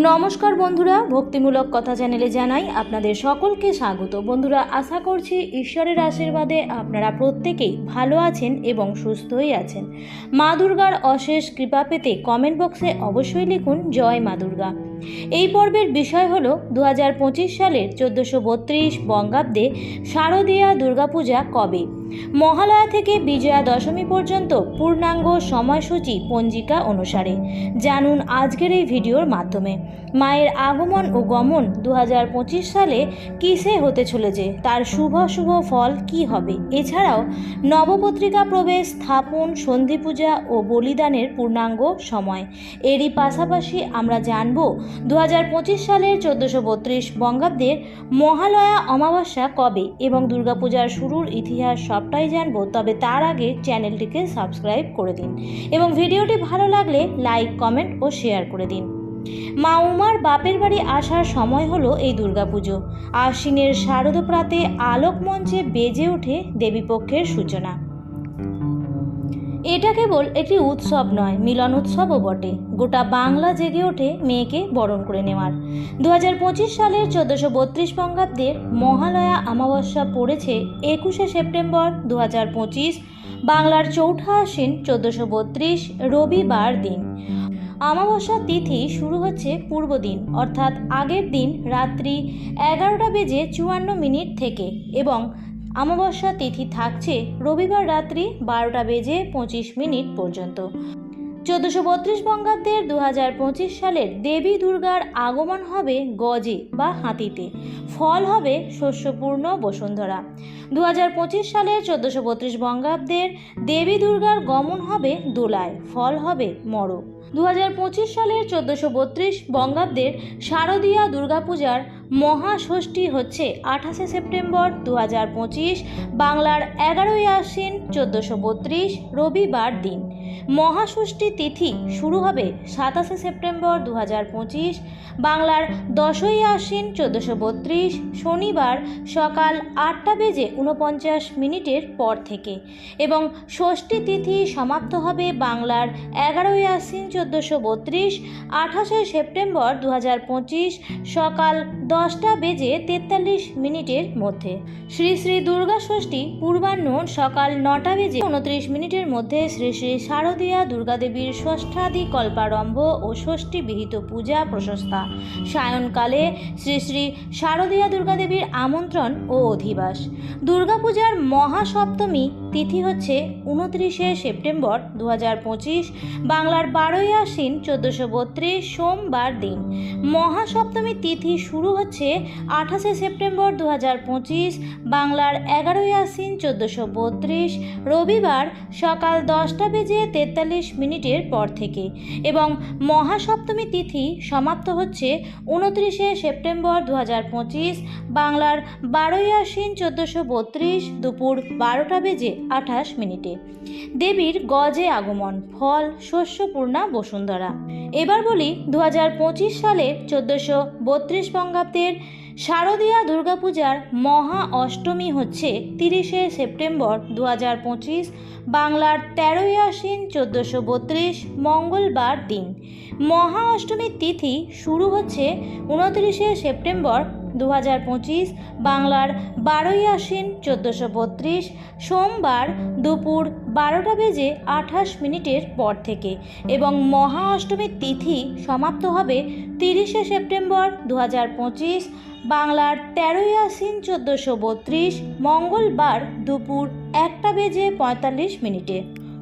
নমস্কার বন্ধুরা, ভক্তিমূলক কথা চ্যানেলে জানাই আপনাদের সকলকে স্বাগত। বন্ধুরা, আশা করছি ঈশ্বরের আশীর্বাদে আপনারা প্রত্যেকেই ভালো আছেন এবং সুস্থই আছেন। মা দুর্গার অশেষ কৃপা পেতে কমেন্ট বক্সে অবশ্যই লিখুন, জয় মা দুর্গা। এই পর্বের বিষয় হল দু হাজার পঁচিশ সালের চোদ্দোশো বত্রিশ বঙ্গাব্দে শারদীয়া দুর্গাপূজা কবে? মহালয়া থেকে বিজয়া দশমী পর্যন্ত পূর্ণাঙ্গ সময়সূচি পঞ্জিকা অনুসারে। জানুন আজকের এই ভিডিওর মাধ্যমে। মায়ের আগমন ও গমন দু হাজার পঁচিশ সালে কিসে হতে চলেছে? তার শুভ শুভ ফল কি হবে? এছাড়াও নবপত্রিকা প্রবেশ, স্থাপন সন্ধি পূজা ও বলিদানের পূর্ণাঙ্গ সময়। এরই পাশাপাশি আমরা জানব দু হাজার পঁচিশ সালের চোদ্দোশো বত্রিশ বঙ্গাব্দের মহালয়া অমাবস্যা কবে এবং দুর্গাপূজার শুরুর ইতিহাস সবটাই জানব, তবে তার আগে চ্যানেলটিকে সাবস্ক্রাইব করে দিন এবং ভিডিওটি ভালো লাগলে লাইক, কমেন্ট ও শেয়ার করে দিন। মা উমার বাপের বাড়ি আসার সময় হলো এই দুর্গাপুজো। আশ্বিনের শারদপ্রাতে আলোক মঞ্চে বেজে ওঠে দেবীপক্ষের সূচনা। এটা কেবল একটি উৎসব নয়, মিলন উৎসবও বটে। গোটা বাংলা জেগে ওঠে মেয়েকে বরণ করে নেওয়ার। দু পঁচিশ সালের চোদ্দোশো বত্রিশ বঙ্গাব্দের মহালয়া অমাবস্যা পড়েছে একুশে সেপ্টেম্বর দু হাজার পঁচিশ, বাংলার চৌঠা আশ্বিন চোদ্দোশো বত্রিশ রবিবার দিন। অমাবস্যা তিথি শুরু হচ্ছে পূর্ব দিন, অর্থাৎ আগের দিন রাত্রি এগারোটা বেজে চুয়ান্ন মিনিট থেকে এবং অমাবস্যা তিথি থাকছে রবিবার রাত্রি বারোটা বেজে পঁচিশ মিনিট পর্যন্ত। চোদ্দোশো বত্রিশ বঙ্গাব্দের দু হাজার পঁচিশ সালের দেবী দুর্গার আগমন হবে গজে বা হাতিতে। ফল হবে শস্যপূর্ণ বসুন্ধরা। দু হাজার পঁচিশ সালের চোদ্দোশো বত্রিশ বঙ্গাব্দের দেবী দুর্গার গমন হবে দোলায়। ফল হবে মরক দু হাজার পঁচিশ সালের চোদ্দোশো বত্রিশ বঙ্গাব্দের শারদীয়া দুর্গাপূজার মহাষষ্ঠী হচ্ছে আঠাশে সেপ্টেম্বর দু হাজার পঁচিশ, বাংলার এগারোই আশ্বিন চোদ্দোশো বত্রিশ, রবিবার দিন। মহাষষ্ঠী তিথি শুরু হবে সাতাশে সেপ্টেম্বর দু হাজার পঁচিশ, বাংলার দশই আশ্বিন চোদ্দোশো বত্রিশ, শনিবার সকাল আটটা বেজে উনপঞ্চাশ মিনিটের পর থেকে। এবং ষষ্ঠী তিথি সমাপ্ত হবে বাংলার এগারোই আশ্বিন চোদ্দোশো বত্রিশ, আঠাশে সেপ্টেম্বর দু হাজার পঁচিশ, সকাল দশটা বেজে তেতাল্লিশ মিনিটের মধ্যে। শ্রী শ্রী দুর্গা ষষ্ঠী পূর্বাহ্ন সকাল নটা বেজে উনত্রিশ মিনিটের মধ্যে শ্রী শ্রী শারদীয়া দুর্গাদেবীর ষষ্ঠাদি কল্পারম্ভ ও ষষ্ঠী বিহিত পূজা প্রশস্তা। সায়নকালে শ্রী শ্রী শারদীয়া দুর্গাদেবীর আমন্ত্রণ ও অধিবাস। দুর্গাপূজার মহাসপ্তমী তিথি হচ্ছে উনত্রিশে সেপ্টেম্বর দু হাজার পঁচিশ, বাংলার বারোই আশ্বিন চোদ্দোশো বত্রিশ, সোমবার দিন। মহাসপ্তমী তিথি শুরু হচ্ছে আঠাশে সেপ্টেম্বর দু হাজার পঁচিশ, বাংলার এগারোই আশ্বিন চোদ্দোশো বত্রিশ, রবিবার সকাল দশটা বেজে তেতাল্লিশ মিনিটের পর থেকে। এবং মহাসপ্তমী তিথি সমাপ্ত হচ্ছে উনত্রিশে সেপ্টেম্বর দু হাজার পঁচিশ, বাংলার বারোই আশ্বিন চোদ্দোশো বত্রিশ, দুপুর বারোটা বেজে আঠাশ মিনিটে। দেবীর গজে আগমন, ফল শস্যপূর্ণা বসুন্ধরা। এবার বলি দু হাজার সালের চোদ্দোশো বত্রিশ বঙ্গাব্দের শারদীয়া দুর্গাপূজার মহা অষ্টমী হচ্ছে তিরিশে সেপ্টেম্বর দু হাজার পঁচিশ, বাংলার তেরোই আশ্বিন চোদ্দোশো বত্রিশ, মঙ্গলবার দিন। মহা অষ্টমীর তিথি শুরু হচ্ছে উনত্রিশে সেপ্টেম্বর দু হাজার পঁচিশ, বাংলার বারোই আশ্বিন চোদ্দোশো বত্রিশ, সোমবার দুপুর বারোটা বেজে আঠাশ মিনিটের পর থেকে এবং মহা অষ্টমীর তিথি সমাপ্ত হবে তিরিশে সেপ্টেম্বর দু হাজার পঁচিশ, বাংলার তেরোই আশ্বিন চোদ্দোশো বত্রিশ, মঙ্গলবার দুপুর একটা বেজে পঁয়তাল্লিশ মিনিটে।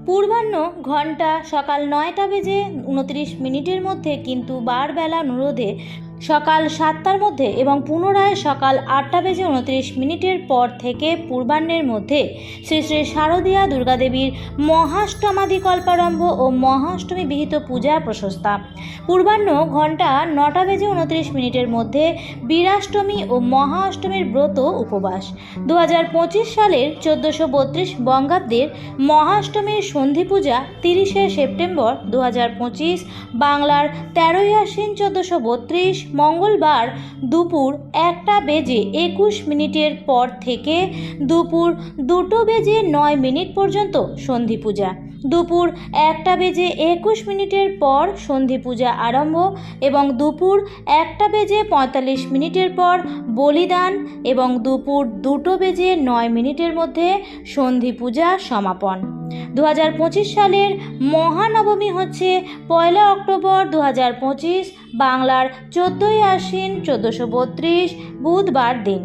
পূর্বাহ্ন ঘণ্টা সকাল নয়টা বেজে উনত্রিশ মিনিটের মধ্যে কিন্তু বারবেলা অনুরোধে সকাল সাতটার মধ্যে এবং পুনরায় সকাল আটটা বেজে উনত্রিশ মিনিটের পর থেকে পূর্বাহ্নের মধ্যে শ্রী শ্রী শারদীয়া দুর্গাদেবীর মহাষ্টমাদি কল্পারম্ভ ও মহাষ্টমী বিহিত পূজা প্রশস্তা। পূর্বাহ্ন ঘণ্টা নটা বেজে উনত্রিশ মিনিটের মধ্যে বীরাষ্টমী ও মহাষ্টমীর ব্রত উপবাস। দুহাজার পঁচিশ সালের চোদ্দোশো বত্রিশ বঙ্গাব্দের মহাষ্টমীর সন্ধি পূজা তিরিশে সেপ্টেম্বর দু হাজার পঁচিশ, বাংলার তেরোই আশ্বিন চোদ্দোশো বত্রিশ মঙ্গলবার দুপুর একটা বেজে একুশ মিনিটের পর থেকে দুপুর দুটো বেজে নয় মিনিট পর্যন্ত সন্ধি পূজা। দুপুর একটা বেজে একুশ মিনিটের পর সন্ধি পূজা আরম্ভ এবং দুপুর একটা বেজে পঁয়তাল্লিশ মিনিটের পর বলিদান এবং দুপুর দুটো বেজে নয় মিনিটের মধ্যে সন্ধি পূজা সমাপন। দু হাজার পঁচিশ সালের মহানবমী হচ্ছে পয়লা অক্টোবর দু হাজার পঁচিশ বাংলার চোদ্দোই আশ্বিন চোদ্দোশো বত্রিশ বুধবার দিন।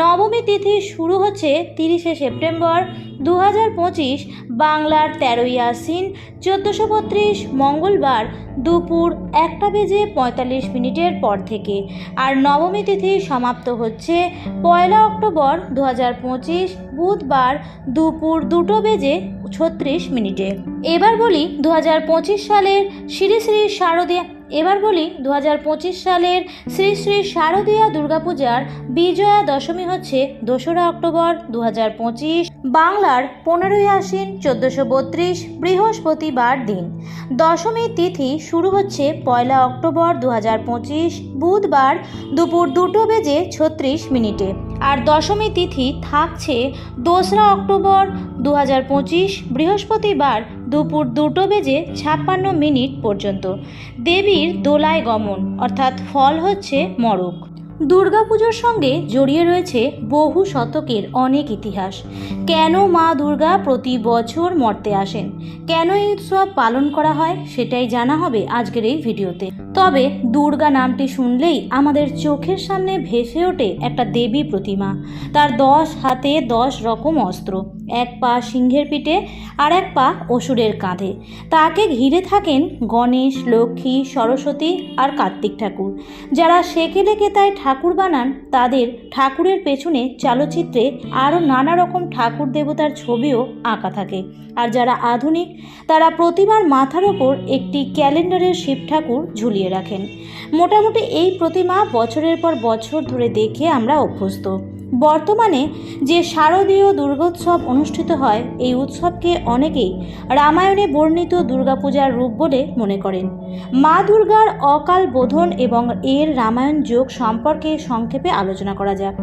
নবমী তিথি শুরু হচ্ছে তিরিশে সেপ্টেম্বর দু হাজার পঁচিশ বাংলার তেরোই আশ্বিন চোদ্দোশো বত্রিশ মঙ্গলবার দুপুর একটা বেজে পঁয়তাল্লিশ মিনিটের পর থেকে। আর নবমী তিথি সমাপ্ত হচ্ছে পয়লা অক্টোবর দু হাজার পঁচিশ বুধবার দুপুর দুটো বেজে ছত্রিশ মিনিটে। এবার বলি দু হাজার পঁচিশ সালের শ্রী শ্রী শারদীয়া এবার বলি দু হাজার পঁচিশ সালের শ্রী শ্রী শারদীয়া দুর্গাপূজার বিজয়া দশমী হচ্ছে দোসরা অক্টোবর দু হাজার পঁচিশ, বাংলার পনেরোই আশ্বিন চোদ্দোশো বত্রিশ বৃহস্পতিবার দিন। দশমী তিথি শুরু হচ্ছে পয়লা অক্টোবর দু হাজার পঁচিশ, বুধবার দুপুর দুটো বেজে ছত্রিশ মিনিটে। আর দশমী তিথি থাকছে দোসরা অক্টোবর দু হাজার পঁচিশ বৃহস্পতিবার দুপুর দুটো বেজে ছাপ্পান্ন মিনিট পর্যন্ত। দেবীর দোলায় গমন, অর্থাৎ ফল হচ্ছে মরক। দুর্গাপুজোর সঙ্গে জড়িয়ে রয়েছে বহু শতকের অনেক ইতিহাস। কেন মা দুর্গা প্রতি বছর মর্তে আসেন? কেন এই উৎসব পালন করা হয়? সেটাই জানা হবে আজকের এই ভিডিওতে। তবে দুর্গা নামটি শুনলেই আমাদের চোখের সামনে ভেসে ওঠে একটা দেবী প্রতিমা। তার দশ হাতে দশ রকম অস্ত্র। এক পা সিংহের পিঠে আর এক পা অসুরের কাঁধে। তাকে ঘিরে থাকেন গণেশ, লক্ষ্মী, সরস্বতী আর কার্তিক ঠাকুর। যারা সেকেলে তাই ঠাকুর বানান, তাদের ঠাকুরের পেছনে চালচিত্রে আরও নানা রকম ঠাকুর দেবতার ছবিও আঁকা থাকে। আর যারা আধুনিক, তারা প্রতিমার মাথার ওপর একটি ক্যালেন্ডারের শিব ঠাকুর ঝুলিয়ে রাখেন। মোটামুটি এই প্রতিমা বছরের পর বছর ধরে দেখে আমরা অভ্যস্ত। বর্তমানে যে শারদীয় দুর্গোৎসব অনুষ্ঠিত হয়, এই উৎসবকে অনেকেই রামায়ণে বর্ণিত দুর্গাপূজার রূপ বলে মনে করেন। মা দুর্গার অকাল বোধন এবং এর রামায়ণ যোগ সম্পর্কে সংক্ষেপে আলোচনা করা যাক।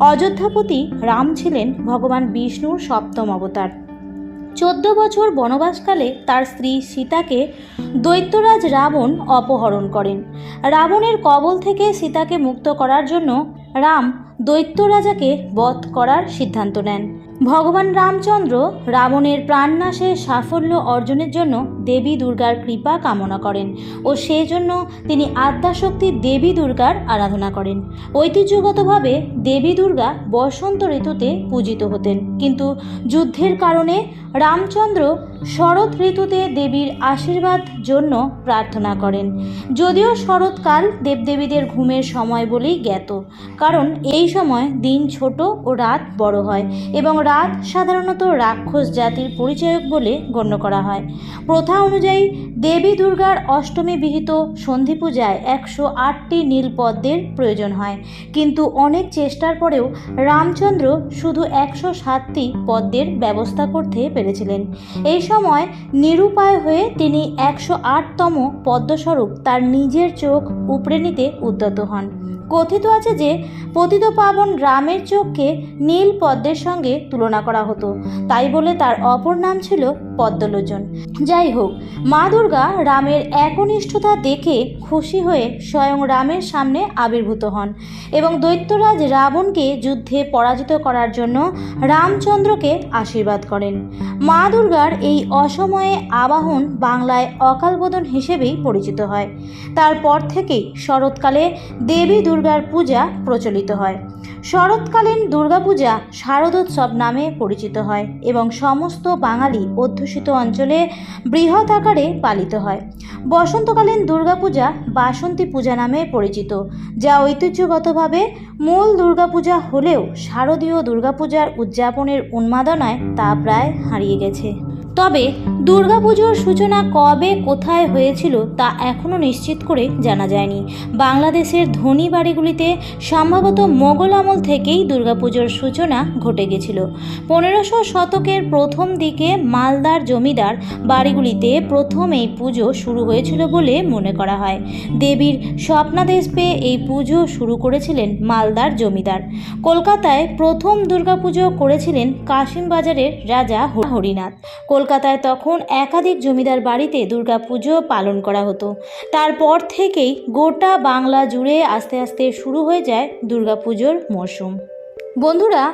অযোধ্যাপতি রাম ছিলেন ভগবান বিষ্ণুর সপ্তম অবতার। চোদ্দ বছর বনবাসকালে তার স্ত্রী সীতাকে দৈত্যরাজ রাবণ অপহরণ করেন। রাবণের কবল থেকে সীতাকে মুক্ত করার জন্য রাম দৈত্য রাজাকে বধ করার সিদ্ধান্ত নেন। ভগবান রামচন্দ্র রাবণের প্রাণনাশে সাফল্য অর্জনের জন্য দেবী দুর্গার কৃপা কামনা করেন ও সেই জন্য তিনি আদ্যাশক্তি দেবী দুর্গার আরাধনা করেন। ঐতিহ্যগতভাবে দেবী দুর্গা বসন্ত ঋতুতে পূজিত হতেন। কিন্তু যুদ্ধের কারণে রামচন্দ্র শরৎ ঋতুতে দেবীর আশীর্বাদ জন্য প্রার্থনা করেন। যদিও শরৎকাল দেবদেবীদের ঘুমের সময় বলেই জ্ঞাত, কারণ এই সময় দিন ছোট ও রাত বড় হয় এবং রাত সাধারণত রাক্ষস জাতির পরিচায়ক বলে গণ্য করা হয়। প্রথা অনুযায়ী দেবী দুর্গার অষ্টমী বিহিত সন্ধি পূজায় একশো আটটি নীলপদ্মের প্রয়োজন হয়। কিন্তু অনেক চেষ্টার পরেও রামচন্দ্র শুধু একশো সাতটি পদ্মের ব্যবস্থা করতে পেরেছিলেন। এই সময় নিরুপায় হয়ে তিনি একশো আটতম পদ্মস্বরূপ তার নিজের চোখ উপড়ে নিতে উদ্যত হন। কথিত আছে যে, পতিত পাবন রামের চোখকে নীল পদ্মের সঙ্গে তুলনা করা হতো। তাই বলে তার অপর নাম ছিল পদ্মলোচন। যাই হোক, মা দুর্গা রামের একনিষ্ঠতা দেখে খুশি হয়ে স্বয়ং রামের সামনে আবির্ভূত হন এবং দৈত্যরাজ রাবণকে যুদ্ধে পরাজিত করার জন্য রামচন্দ্রকে আশীর্বাদ করেন। মা দুর্গার এই অসময়ে আবাহন বাংলায় অকালবোধন হিসেবেই পরিচিত হয়। তারপর থেকেই শরৎকালে দেবী দুর্গার পূজা প্রচলিত হয়। শরৎকালীন দুর্গাপূজা শারদোৎসব নামে পরিচিত হয় এবং সমস্ত বাঙালি অধ্যুষিত অঞ্চলে বৃহৎ আকারে পালিত হয়। বসন্তকালীন দুর্গাপূজা বাসন্তী পূজা নামে পরিচিত, যা ঐতিহ্যগতভাবে মূল দুর্গাপূজা হলেও শারদীয় দুর্গাপূজার উদযাপনের উন্মাদনায় তা প্রায় হারিয়ে গেছে। তবে দুর্গাপুজোর সূচনা কবে, কোথায় হয়েছিল তা এখনও নিশ্চিত করে জানা যায়নি। বাংলাদেশের ধনী বাড়িগুলিতে সম্ভবত মোগল আমল থেকেই দুর্গাপুজোর সূচনা ঘটে গেছিল। পনেরোশো শতকের প্রথম দিকে মালদার জমিদার বাড়িগুলিতে প্রথম এই পুজো শুরু হয়েছিল বলে মনে করা হয়। দেবীর স্বপ্নাদেশ পেয়ে এই পুজো শুরু করেছিলেন মালদার জমিদার। কলকাতায় প্রথম দুর্গাপুজো করেছিলেন কাশিমবাজারের রাজা হরিনাথ। কলকাতা কলকাতায় তখন একাধিক জমিদার বাড়িতে দুর্গাপুজো পালন করা হতো। তারপর থেকেই গোটা বাংলা জুড়ে আস্তে আস্তে শুরু হয়ে যায় দুর্গাপুজোর মরশুম। বন্ধুরা,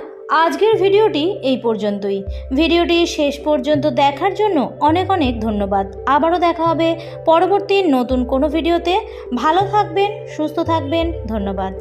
আজকের ভিডিওটি এই পর্যন্তই। ভিডিওটি শেষ পর্যন্ত দেখার জন্য অনেক অনেক ধন্যবাদ। আবারও দেখা হবে পরবর্তী নতুন কোনো ভিডিওতে। ভালো থাকবেন, সুস্থ থাকবেন, ধন্যবাদ।